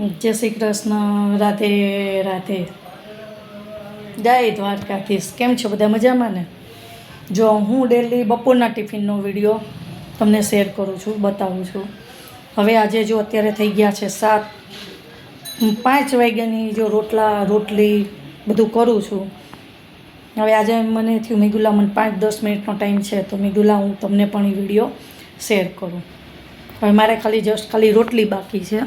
જય શ્રી કૃષ્ણ રાધે રાધે. જય દ્વારકાધીશ. કેમ છો બધા મજામાં ને? જો હું ડેલી બપોરના ટિફિનનો વીડિયો તમને શેર કરું છું, બતાવું છું. હવે આજે જો અત્યારે થઈ ગયા છે સાત પાંચ વાગ્યાની જો રોટલા, રોટલી બધું કરું છું. હવે આજે મને થયું મેગુલા, મને પાંચ દસ મિનિટનો ટાઈમ છે, તો મેગુલા હું તમને પણ વીડિયો શેર કરું. હવે મારે ખાલી જસ્ટ ખાલી રોટલી બાકી છે.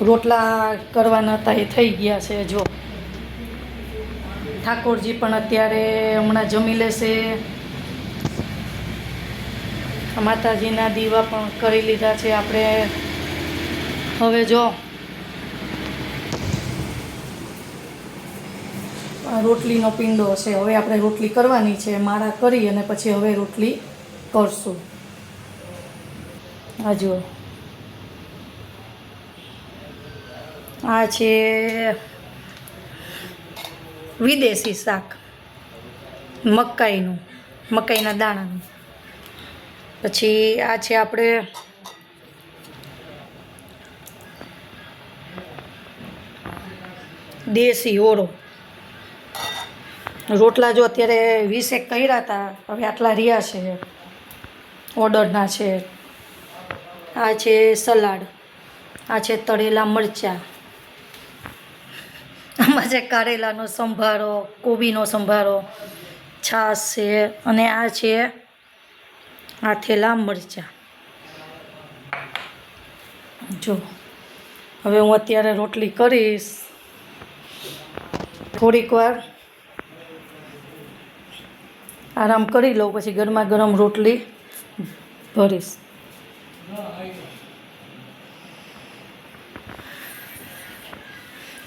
રોટલા કરવાના હતા એ થઈ ગયા છે, જો. ઠાકોરજી પણ અત્યારે હમણાં જમી લેશે. માતાજીના દીવા પણ કરી લીધા છે આપણે. હવે જો. રોટલીનો પિંડો હશે. હવે આપણે રોટલી કરવાની છે, માળા કરી અને પછી હવે રોટલી કરશું. આ જુઓ. આ છે વિદેશી શાક. મકાઈનું, મકાઈના દાણાનું. પછી આ છે આપણે દેશી ઓળો. રોટલા જો અત્યારે વીસેક કર્યા હતા, હવે આટલા રહ્યા છે. ઓર્ડરના છે. આ છે સલાડ. આ છે તળેલા મરચાં. આમાં છે કારેલાનો સંભારો, કોબીનો સંભારો, છાશ છે અને આ છે આથેલા મરચાં. જો, હવે હું અત્યારે રોટલી કરીશ. થોડીક વાર આરામ કરી લઉં, પછી ગરમા ગરમ રોટલી ભરીશ.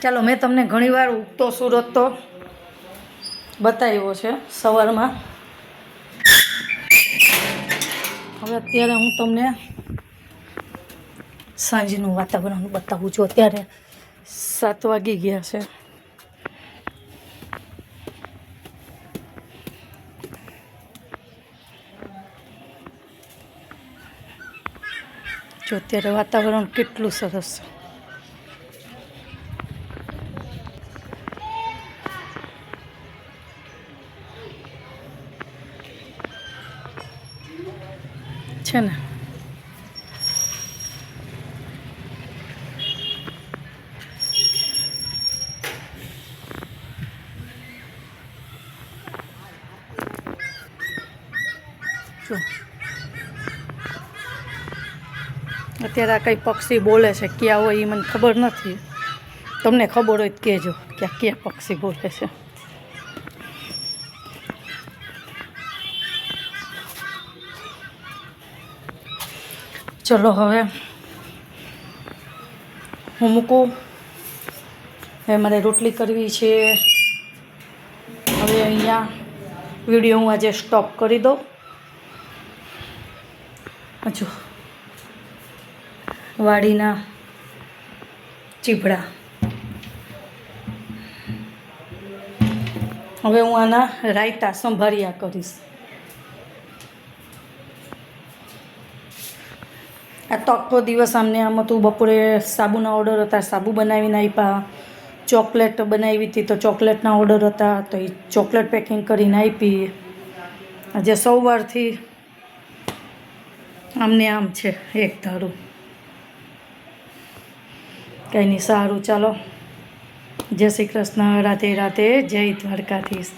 ચાલો, મેં તમને ઘણીવાર ઉગતો સુરત તો બતાવ્યો છે સવારમાં. હવે અત્યારે હું તમને સાંજનું વાતાવરણ બતાવું છું. અત્યારે સાત વાગી ગયા છે. જો અત્યારે વાતાવરણ કેટલું સરસ છે. છે ને? અત્યારે આ કંઈ પક્ષી બોલે છે, ક્યાં હોય એ મને ખબર નથી. તમને ખબર હોય તો કહેજો કે આ ક્યાં પક્ષી બોલે છે. ચલો હવે હું મૂકું. હવે મારે રોટલી કરવી છે. હવે અહીંયા વીડિયો હું આજે સ્ટોપ કરી દઉં. હજુ વાડીના ચીભડા. હવે હું આના રાયતા સંભાળ્યા કરીશ. આ તો દિવસ અમને આમ હતું. બપોરે સાબુના ઓર્ડર હતા. સાબુ બનાવીને આપ્યા ચોકલેટ બનાવી હતી તો ચોકલેટના ઓર્ડર હતા. તો એ ચોકલેટ પેકિંગ કરીને આપી આજે સૌવારથી આમને આમ છે, એક ધારું. કંઈ નહીં સારું. ચાલો. જય શ્રી કૃષ્ણ. રાતે રાતે જય દ્વારકાધીશ.